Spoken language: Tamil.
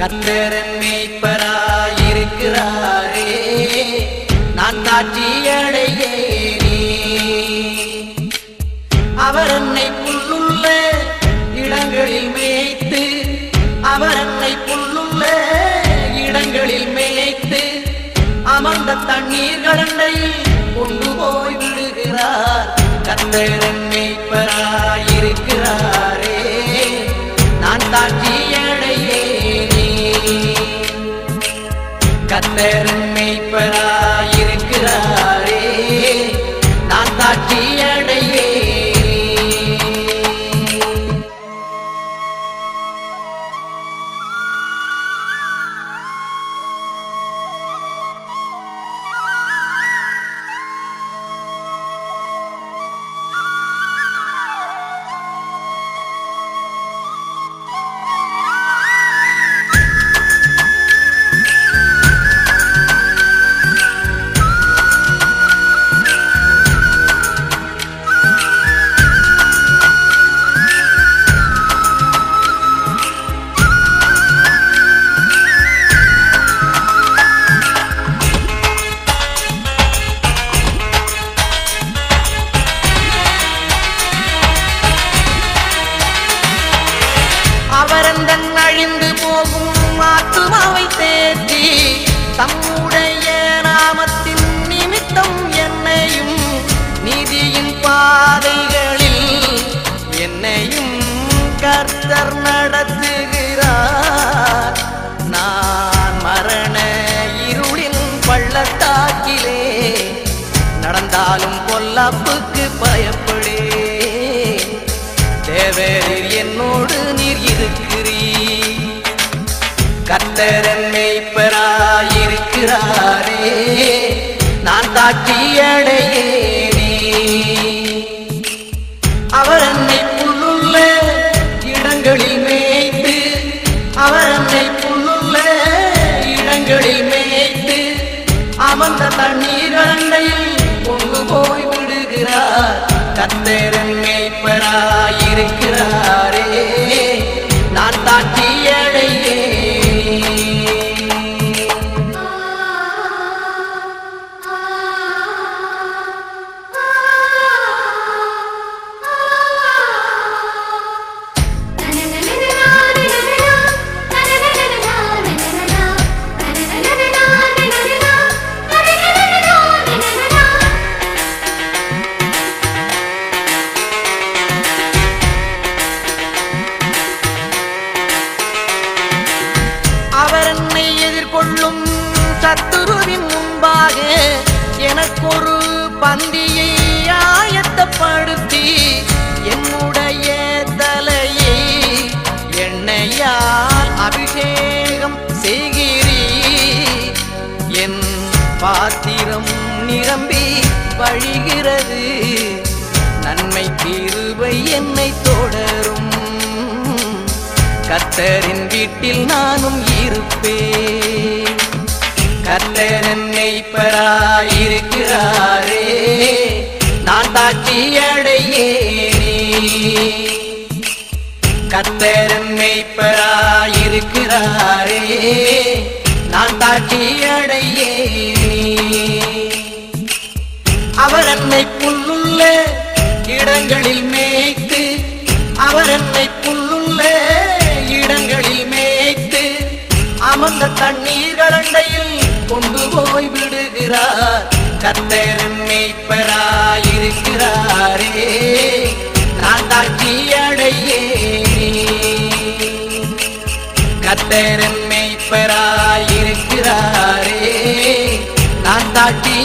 கத்தரன் மேய்ப்பராயிருக்கிறாரே நான் காட்சியடையேனே அவர் என்னை புல்லுள்ள இடங்களில் மேய்த்து அவர் என்னை புல்லுள்ள இடங்களில் மேய்த்து அமர்ந்த தண்ணீர் கடண்டையில் கொண்டு போய் விடுகிறார். கத்தரன் மேய்ப்பராயிருக்கிறாரே கத்தரன் மேய்ப்பராயிருக்கிறாரே தம்முடைய நாமத்தின் நிமித்தம் என்னையும் நிதியின் பாதைகளில் என்னையும் கர்த்தர் நடத்துகிறார். நான் மரண இருளின் பள்ளத்தாக்கிலே நடந்தாலும் பொல்லாப்புக்கு பயப்படே. தேவரீர் என்னோடு நீர் இருக்கிறீர். கத்தரன் நான் அவர் என்னை புல்லுள்ள இடங்களில் மேய்த்து அவர் என்னை புல்லுள்ள இடங்களில் மேய்த்து அமர்ந்த தண்ணீர் அண்டையில் கொண்டு போய் விடுகிறார். கத்தரன் மேய்ப்பராயிருக்கிறார். எதிர்கொள்ளும் சத்துருவின் முன்பாக எனக்கொரு பந்தியை ஆயத்தப்படுத்தி என்னுடைய தலையை எண்ணெயால் அபிஷேகம் செய்கிறீ என் பாத்திரம் நிரம்பி வழிகிறது. நன்மை தீர்வை என்னை கத்தரின் வீட்டில் நானும் இருப்பேன். கத்தர் என்னை பெறாயிருக்கிறாரே நான் தாட்சியடையேனே கத்தர் என்னை பெறாயிருக்கிறாரே நான் தாட்சியடையேனே அவர் என்னை புல்லுள்ள இடங்களில் கத்தரும் மெய்ப்பராயிருக்கிறாரே நான் தாக்கி அடையே கத்தரும் மெய்ப்பராயிருக்கிறாரே நான் தாக்கி